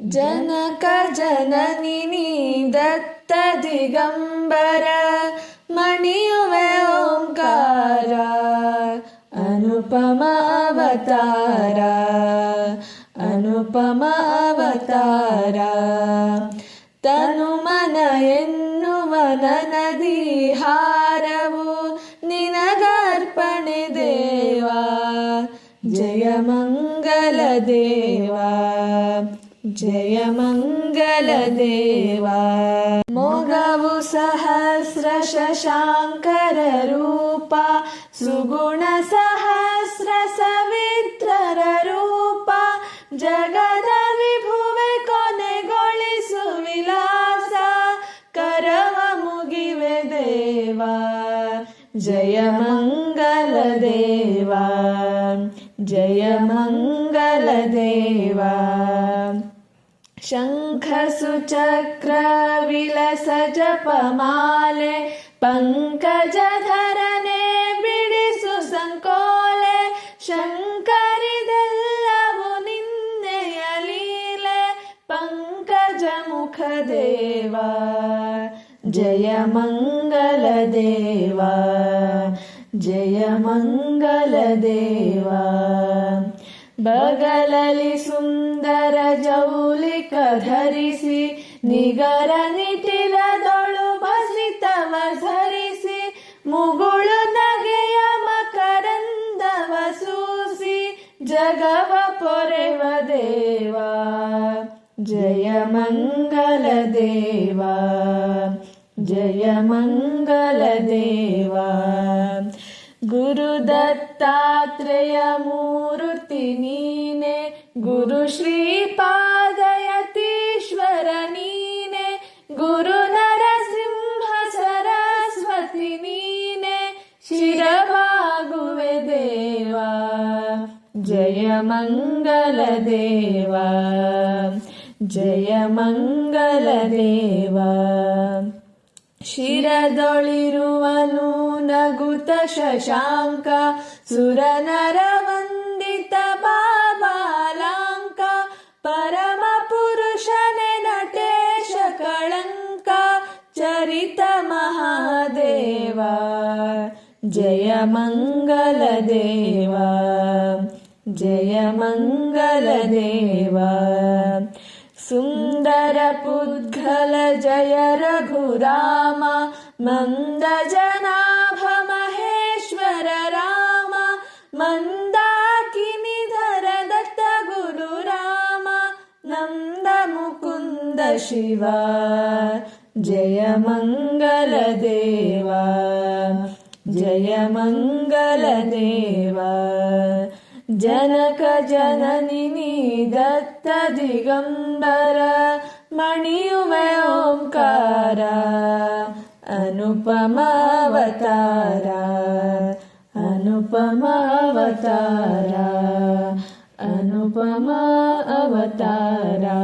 ಜನಕ ಜನನಿ ದತ್ತ ದಿಗಂಬರ ಮಣಿಯುವೆ ಓಂಕಾರ ಅನುಪಮ ಅವತಾರ ಅನುಪಮ ಅವತಾರ ತನುಮನ ಎನ್ನುವ ನದಿ ಹಾರವು ನಿನಗರ್ಪಣೆ ದೇವಾ ಜಯ ಮಂಗಲ ದೇವಾ ಜಯ ಮಂಗಲ ದೇವಾ ಮೊಗವು ಸಹಸ್ರ ಶಶಾಂಕರ ರೂಪ ಸುಗುಣ ಸಹಸ್ರ ಸವಿತ್ರರ ರೂಪ ಜಗದ ವಿಭುವೆ ಕೊನೆಗೊಳಿಸು ವಿಲಾಸ ಕರವ ಮುಗಿವೆ ದೇವಾ ಜಯ ಮಂಗಲ ದೇವಾ ಜಯ ಮಂಗಲ ದೇವಾ शङ्खसुचक्रविलसजपमाले पङ्कजधरने बिडिसु सङ्कोले शङ्करि दल्लमुनिन्दलीले पङ्कजमुखदेवा जय मङ्गलदेवा जय मङ्गलदेवा ಬಗಲಲಿ ಸುಂದರ ಜೌಲಿಕ ಧರಿಸಿ ನಿಗರ ನಿಟಿಲದೊಳು ಬಸಿತವ ಧರಿಸಿ, ಮುಗುಳು ನಗೆಯ ಮಕರಂದವ ಸೂಸಿ, ಜಗವ ಪೊರೆವ ದೇವ, ಜಯ ಮಂಗಲ ದೇವಾ, ಜಯ ಮಂಗಲ ದೇವಾ. गुरुदत्तात्रेय मूर्ति नीने गुरु श्रीपादयतीश्वर नीने गुरु नरसिंह सरस्वति नीने शिरबागुवे देवा जय मङ्गल देवा जय मङ्गल देवा ಶಿರದೊಳಿರುವನು ನಗುತ ಶಶಾಂಕ ಸುರನರ ವಂದಿತ ಬಾಬಾಲಾಂಕ ಪರಮ ಪುರುಷನೆ ನಟೇಶ ಕಳಂಕ ಚರಿತ ಮಹಾದೇವ ಜಯ ಮಂಗಲ ದೇವ ಜಯ ಮಂಗಲ ದೇವ सुन्दर पुद्गल जय रघुराम मन्द जनाभ महेश्वर राम मन्दाकिनिधर दत्त गुरु राम नन्द मुकुन्द शिवा जय मङ्गल देवा जय मङ्गल जनकजननि मणियुमे ओङ्कार अनुपमावतार अनुपमावतारा अनुपमा अवतारा।